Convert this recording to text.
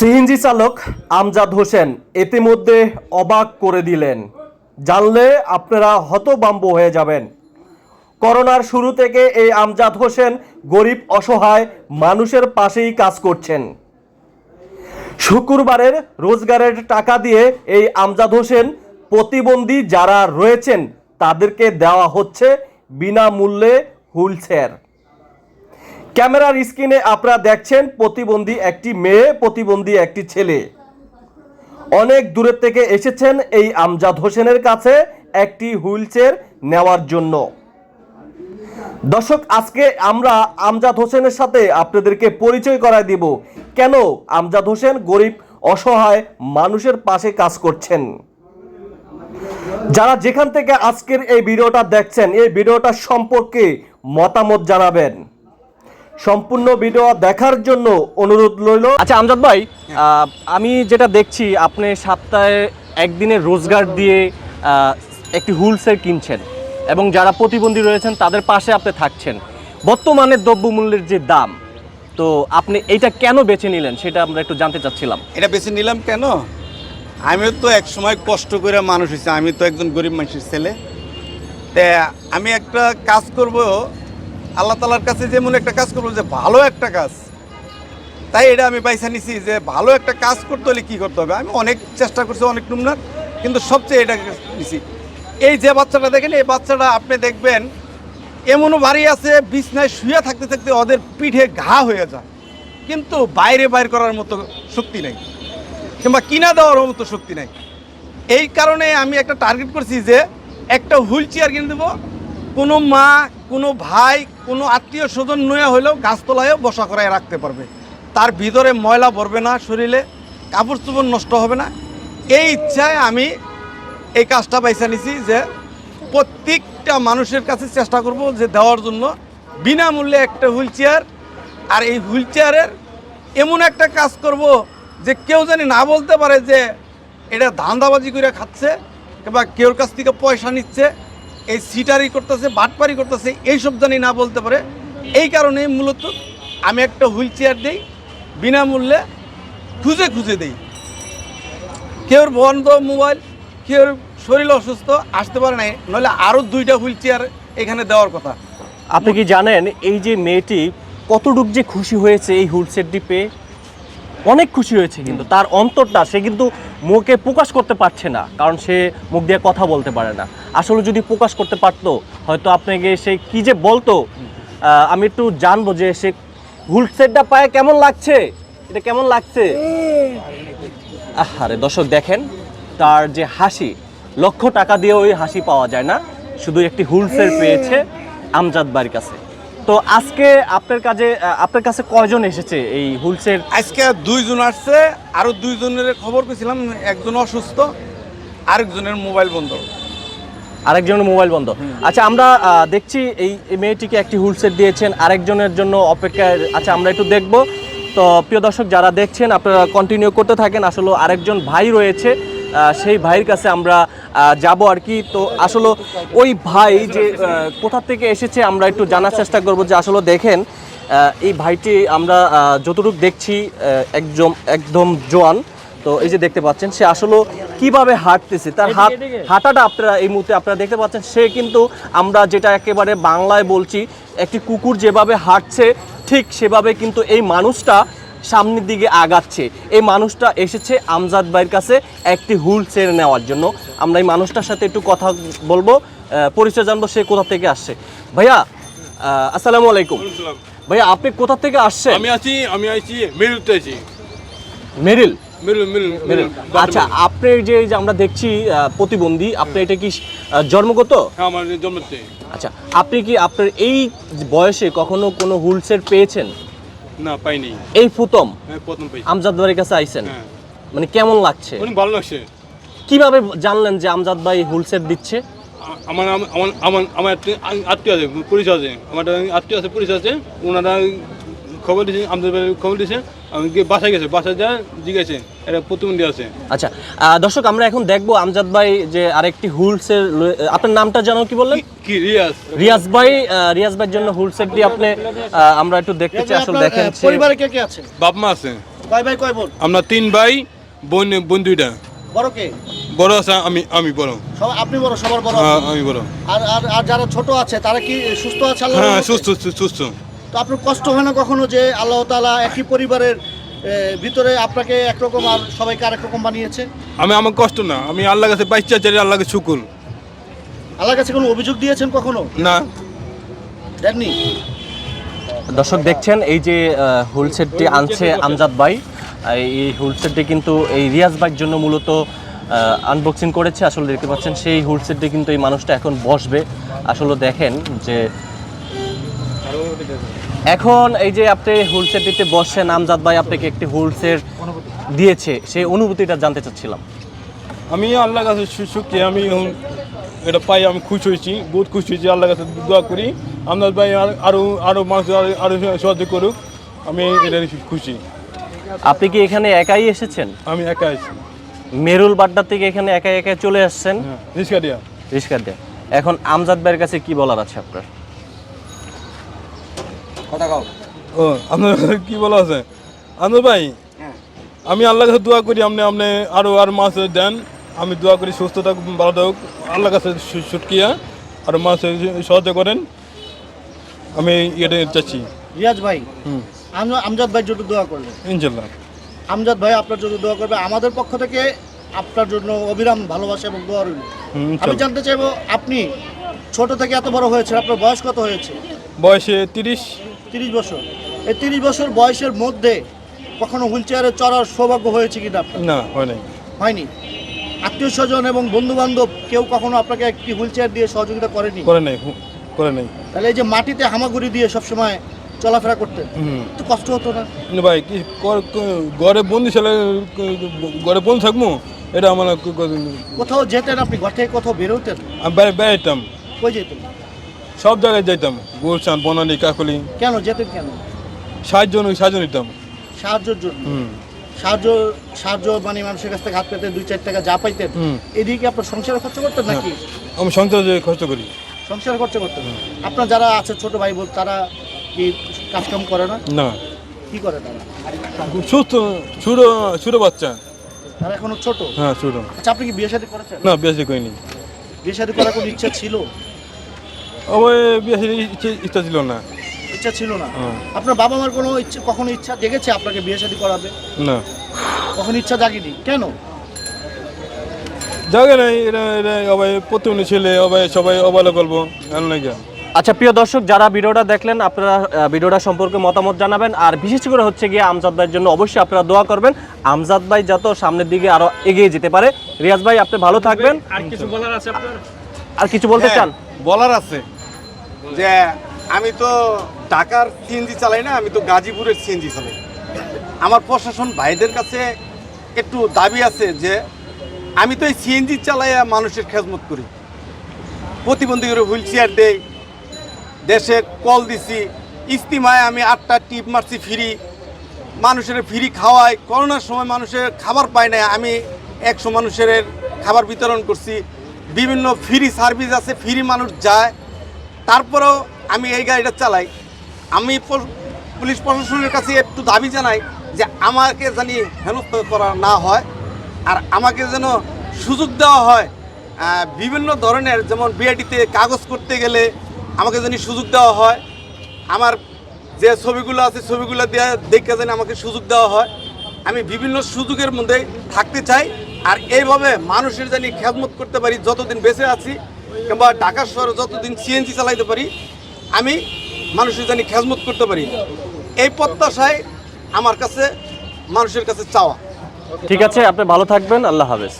CNG চালক আমজাদ হোসেন ইতিমধ্যে অবাক করে দিলেন। জানলে আপনারা হতবাম্ব হয়ে যাবেন। করোনার শুরু থেকে এই আমজাদ হোসেন গরিব, অসহায় মানুষের পাশেই কাজ করছেন। শুক্রবারের রোজগারের টাকা দিয়ে এই আমজাদ হোসেন প্রতিবন্ধী যারা রয়েছেন, তাদেরকে দেওয়া হচ্ছে বিনামূল্যে হুইল চেয়ার ক্যামেরার স্ক্রিনে আপনারা দেখছেন প্রতিবন্ধী একটি মেয়ে, প্রতিবন্ধী একটি ছেলে। অনেক দূরের থেকে এসেছেন এই আমজাদ হোসেনের কাছে একটি হুইল নেওয়ার জন্য। দর্শক, আজকে আমরা আমজাদ হোসেনের সাথে আপনাদেরকে পরিচয় করায় দিব কেন আমজাদ হোসেন গরিব, অসহায় মানুষের পাশে কাজ করছেন। যারা যেখান থেকে আজকের এই ভিডিওটা দেখছেন, এই ভিডিওটা সম্পর্কে মতামত জানাবেন। সম্পূর্ণ ভিডিও দেখার জন্য অনুরোধ রইল। আচ্ছা আমজাদ ভাই আমি যেটা দেখছি আপনি সপ্তাহে একদিনের রোজগার দিয়ে একটি হুলসেল কিনছেন এবং যারা প্রতিবন্ধী রয়েছেন তাদের পাশে আপনি থাকছেন। বর্তমানে দ্রব্যমূল্যের যে দাম তো আপনি এইটা কেন বেছে নিলেন সেটা আমরা একটু জানতে চাচ্ছিলাম। এটা বেছে নিলাম কেন? আমিও তো এক সময় কষ্ট করে মানুষ হয়েছে আমি তো একজন গরিব মানুষের ছেলে। তা আমি একটা কাজ করব আল্লাহ তালার কাছে যেমন একটা কাজ করব, যে ভালো একটা কাজ। তাই এটা আমি পাইসা নিছি, যে ভালো একটা কাজ করতে হলে কী করতে হবে? আমি অনেক চেষ্টা করছি, অনেক নুমনার, কিন্তু সবচেয়ে এটা নিছি। এই যে বাচ্চাটা দেখেন, এই বাচ্চাটা আপনি দেখবেন, এমনও বাড়ি আছে, বিছনায় শুয়ে থাকতে থাকতে ওদের পিঠে ঘা হয়ে যায়। কিন্তু বাইরে বাইর করার মতো শক্তি নেই, কিংবা কিনা দেওয়ার মতো শক্তি নাই। এই কারণে আমি একটা টার্গেট করছি যে একটা হুইল চেয়ার কিনে দেবো। কোনো মা কোনো ভাই, কোনো আত্মীয় স্বজন নয়া হলেও গাছতলায়ও বসা করায় রাখতে পারবে। তার ভিতরে ময়লা ভরবে না শরীরে কাপড় চোপড় নষ্ট হবে না। এই ইচ্ছায় আমি এই কাজটা পাইসা নিছি যে প্রত্যেকটা মানুষের কাছে চেষ্টা করব যে দেওয়ার জন্য। বিনামূল্যে একটা হুইল চেয়ার আর এই হুইল চেয়ারের এমন একটা কাজ করব যে কেউ জানি না বলতে পারে যে এটা ধান্দাবাজি করে খাচ্ছে কিংবা কেউর কাছ থেকে পয়সা নিচ্ছে। এই সিটারি করতেছে, বাটপারি করতেছে, এইসব জানি না বলতে পারে। এই কারণে মূলত আমি একটা হুইল চেয়ার দিই, বিনামূল্যে খুঁজে খুঁজে দিই। কেউ বন্ধ মোবাইল কেউ শরীর অসুস্থ, আসতে পারে নাই, নইলে আরও দুইটা হুইল চেয়ার এখানে দেওয়ার কথা। আপনি কি জানেন, এই যে মেয়েটি কতটুক যে খুশি হয়েছে এই হুইল চেয়ারটি পেয়ে? অনেক খুশি হয়েছে কিন্তু তার অন্তরটা সে কিন্তু মুখে প্রকাশ করতে পারছে না কারণ সে মুখ দিয়ে কথা বলতে পারে না। আসলে যদি প্রকাশ করতে পারতো হয়তো আপনাকে সে কি যে বলতো আমি একটু জানব যে সে হুলসেটটা পায়ে কেমন লাগছে? এটা কেমন লাগছে? আরে দর্শক দেখেন তার যে হাসি লক্ষ টাকা দিয়ে ওই হাসি পাওয়া যায় না। শুধু একটি হুলসেল পেয়েছে আমজাদ বাড়ির কাছে। তো আজকে আপনার কাজে আপনার কাছে কয়জন এসেছে এই হুলসেল আজকে দুইজন আসছে আরও দুইজনের খবর পেয়েছিলাম একজন অসুস্থ আরেকজনের মোবাইল বন্ধ। আরেকজনের মোবাইল বন্ধ। আচ্ছা আমরা দেখছি এই মেয়েটিকে একটি হুলসেট দিয়েছেন আরেকজনের জন্য অপেক্ষায় আচ্ছা আমরা একটু দেখব। তো প্রিয় দর্শক যারা দেখছেন আপনারা কন্টিনিউ করতে থাকেন। আসলে আরেকজন ভাই রয়েছে সেই ভাইয়ের কাছে আমরা যাব আর কি। তো আসলে ওই ভাই যে কোথা থেকে এসেছে আমরা একটু জানার চেষ্টা করব যে আসলে দেখেন এই ভাইটি আমরা যতটুকু দেখছি একদম একদম জোয়ান। তো এই যে দেখতে পাচ্ছেন সে আসলে কীভাবে হাঁটতেছে তার হাত হাঁটাটা আপনারা এই মুহূর্তে আপনারা দেখতে পাচ্ছেন সে কিন্তু আমরা যেটা একেবারে বাংলায় বলছি একটি কুকুর যেভাবে হাঁটছে ঠিক সেভাবে কিন্তু এই মানুষটা সামনের দিকে আগাচ্ছে। এই মানুষটা এসেছে আমজাদ ভাইয়ের কাছে একটি হুল চেয়ার নেওয়ার জন্য। আমরা এই মানুষটার সাথে একটু কথা বলব পরিচয় জানব সে কোথা থেকে আসছে। ভাইয়া আসসালামু আলাইকুম। ভাইয়া আপনি কোথা থেকে আসছেন? আমি আছি আমি আছি মেরুতে আছি মেরিল? মেরু মেরু মেরু আচ্ছা আপনি যে এই যে আমরা দেখছি প্রতিবন্ধী আপনি এটা কি জন্মগত? হ্যাঁ আচ্ছা আপনি কি আপনার এই বয়সে কখনো কোনো হুলসেট পেয়েছেন? না পাইনি। এই প্রথম হ্যাঁ প্রথম পাইছি। আমজাদ ভাইয়ের কাছে আইছেন? হ্যাঁ। মানে কেমন লাগছে? অনেক ভালো লাগছে। কীভাবে জানলেন যে আমজাদ ভাই হুলসেট দিচ্ছে? আমার আমার আমার আমার আত্মীয় আছে পুলিশ আছে। আমার আত্মীয় আছে পুলিশ আছে। ওনারা খবর দিয়েছে আমাদের বাড়ি খবর দিয়েছে আমি গিয়ে বাসায় গেছে বাসায় যা জিজ্ঞেসে এটা প্রতিবন্ধী আছে। আচ্ছা দর্শক আমরা এখন দেখব আমজাদ ভাই যে আরেকটি হুলসেট আপনার নামটা জানো কি বললেন? কি রিয়াজ। রিয়াজ ভাই রিয়াজ ভাইয়ের জন্য হুলসেট দিয়ে আপনি আমরা একটু দেখতে চাই আসলে দেখেন পরিবারে কে কে আছে? বাপ মা আছে। কয় ভাই কয় বোন? আমরা তিন ভাই বোন বোন দুইটা। বড় কে? বড় আছে আমি আমি বড়। সব আপনি বড় সবার বড় হ্যাঁ, আমি বড়। আর আর আর যারা ছোট আছে তারা কি সুস্থ আছে হ্যাঁ সুস্থ সুস্থ, সুস্থ। তো আপনার কষ্ট হয় না কখনো যে আল্লাহ তালা একই পরিবারের ভিতরে আপনাকে একরকম আর সবাইকে আরেক রকম বানিয়েছে? আমি আমার কষ্ট না আমি আল্লাহ কাছে বাইচ্চা চাই আল্লাহকে শুকুর। আল্লাহর কাছে কোনো অভিযোগ দিয়েছেন কখনো? না। দেননি দর্শক দেখছেন এই যে হুলসেটটি আনছে আমজাদ ভাই। এই হুলসেটটি কিন্তু এই রিয়াজ ভাইয়ের জন্য মূলত আনবক্সিং করেছে। আসলে দেখতে পাচ্ছেন সেই হুলসেটটি কিন্তু এই মানুষটা এখন বসবে। আসলে দেখেন যে এখন এই যে আপনি হুলসেটটিতে বসছেন আমজাদ ভাই আপনাকে একটি হুলসেট দিয়েছে সেই অনুভূতিটা জানতে চাচ্ছিলাম। আমি আল্লাহর কাছে সুখী আমি এটা পাই আমি খুশি হয়েছি বহুত খুশি হয়েছি আল্লাহর কাছে দোয়া করি। আমজাদ ভাই আর- আরও আরও মানুষ আরো- আরও সাহায্য করুক আমি এটা খুশি। আপনি কি এখানে একাই এসেছেন? আমি একা আছি মেরুল বাড্ডা থেকে এখানে একা একা চলে আসছেন? হ্যাঁ রিস্কা দিয়া। রিস্কা দিয়ে। এখন আমজাদ ভাইয়ের কাছে কি বলার আছে আপনার? ও আপনার কি বলা আছে? আপনার ভাই আমি আল্লাহর কাছে দোয়া করি আপনি আপনি আরও আর মাছ দেন। আমি দোয়া করি সুস্থ থাকুক ভালো থাকুক। আল্লাহর কাছে সুটকিয়া আর মাছ সাহায্য করেন। আমি এটা চাচ্ছি। রিয়াজ ভাই আমজাদ ভাই জন্য দোয়া করলেন। ইনশাল্লাহ। আমজাদ ভাই আপনার জন্য দোয়া করবে। আমাদের পক্ষ থেকে আপনার জন্য অবিরাম ভালোবাসা এবং দোয়া রইল। আমি জানতে চাইব আপনি ছোট থেকে এত বড় হয়েছে আপনার বয়স কত হয়েছে? বয়সে তিরিশ। তিরিশ বছর। এই তিরিশ বছর বয়সের মধ্যে কখনো হুইল চেয়ারে চড়ার সৌভাগ্য হয়েছে কিনা আপনার? না হয়নি। হয়নি? আত্মীয় স্বজন এবং বন্ধু বান্ধব কেউ কখনো আপনাকে একটি হুইল চেয়ার দিয়ে সহযোগিতা করেনি? করে নাই করে নাই। তাহলে এই যে মাটিতে হামাগুড়ি দিয়ে সবসময় চলাফেরা করতে তো কষ্ট হতো না? ভাই কি ঘরে বন্দি ছেলে ঘরে বন্ধ থাকব? এটা আমার ক- ক- কোথাও যেতেন আপনি? ঘর থেকে কোথাও বেরোতেন? আমি বেড়াইতাম কই যেতেন? সব জায়গায় যাইতাম গুলশান বনানি কাকলি। কেন? যেতেন কেন? সাহায্য নি- সাহায্য নিতাম সাহায্যের জন্য? সাহায্য সাহায্য মানে মানুষের কাছ থেকে হাত পেতেন দুই চার টাকা যা পাইতেন। এদিকে আপনার সংসারে খরচ করতেন নাকি? আমি সংসারে খরচ করি। সংসারে খরচ করতেন? আপনার যারা আছে ছোট ভাই বোন তারা কি কাজকাম করে না? না। কি করে তারা? সুস্থ ছোট ছোট বাচ্চা। তারা এখনও ছোট? হ্যাঁ ছোট। আচ্ছা আপনি কি বিয়ে শাদী করেছেন? না বেশি করিনি। বিয়ে শাদী করার কোনো ইচ্ছা ছিল? ইচ্ছা ছিল না। ইচ্ছা ছিল না। হ্যাঁ। আপনার বাবা মার কোনো ইচ্ছা কখনো ইচ্ছা জেগেছে আপনাকে বিয়ে শাদী করাবে না। কখনো ইচ্ছা জাগেনি? কেন? জায়গা নাই এটা এটা সবাই প্রতিবন্ধী ছেলে সবাই সবাই অবহেলা করব এমন নাকি আচ্ছা প্রিয় দর্শক যারা ভিডিওটা দেখলেন আপনারা ভিডিওটা সম্পর্কে মতামত জানাবেন আর বিশেষ করে হচ্ছে গিয়ে আমজাদ ভাইয়ের জন্য অবশ্যই আপনারা দোয়া করবেন। আমজাদ ভাই যত সামনের দিকে আরও এগিয়ে যেতে পারে। রিয়াজ ভাই আপনি ভালো থাকবেন। আর কিছু বলার আছে আপনার? আর কিছু বলতে হ্যাঁ, চান? বলার আছে যে আমি তো ঢাকার সিএনজি চালাই না আমি তো গাজীপুরের সিএনজি চালাই। আমার প্রশাসন ভাইদের কাছে একটু দাবি আছে যে আমি তো এই সিএনজি চালাইয়া মানুষের খেজমত করি। প্রতিবন্ধী করে হুইল চেয়ার দেই দেশে কল দিছি ইস্তিমায় আমি আটটা টিপ মারছি ফ্রি মানুষের ফ্রি খাওয়াই করোনার সময় মানুষের খাবার পায় না আমি একশো মানুষের খাবার বিতরণ করছি বিভিন্ন ফ্রি সার্ভিস আছে ফ্রি মানুষ যায়। তারপরেও আমি এই গাড়িটা চালাই। আমি পুলিশ প্রশাসনের কাছে একটু দাবি জানাই যে আমাকে জানি হেনস্থ করা না হয় আর আমাকে যেন সুযোগ দেওয়া হয়। বিভিন্ন ধরনের যেমন বিআইটিতে কাগজ করতে গেলে আমাকে যেন সুযোগ দেওয়া হয়। আমার যে ছবিগুলো আছে, ছবিগুলো দেওয়া দেখে যেন আমাকে সুযোগ দেওয়া হয়। আমি বিভিন্ন সুযোগের মধ্যে থাকতে চাই। আর এইভাবে মানুষের জানি খেদমত করতে পারি, যতদিন বেঁচে আছি কিংবা ঢাকা শহরে যতদিন সিএনজি চালাইতে পারি, আমি মানুষের জানি খেদমত করতে পারি। এই প্রত্যাশায় আমার কাছে, মানুষের কাছে চাওয়া। ঠিক আছে, আপনি ভালো থাকবেন, আল্লাহ হাফেজ।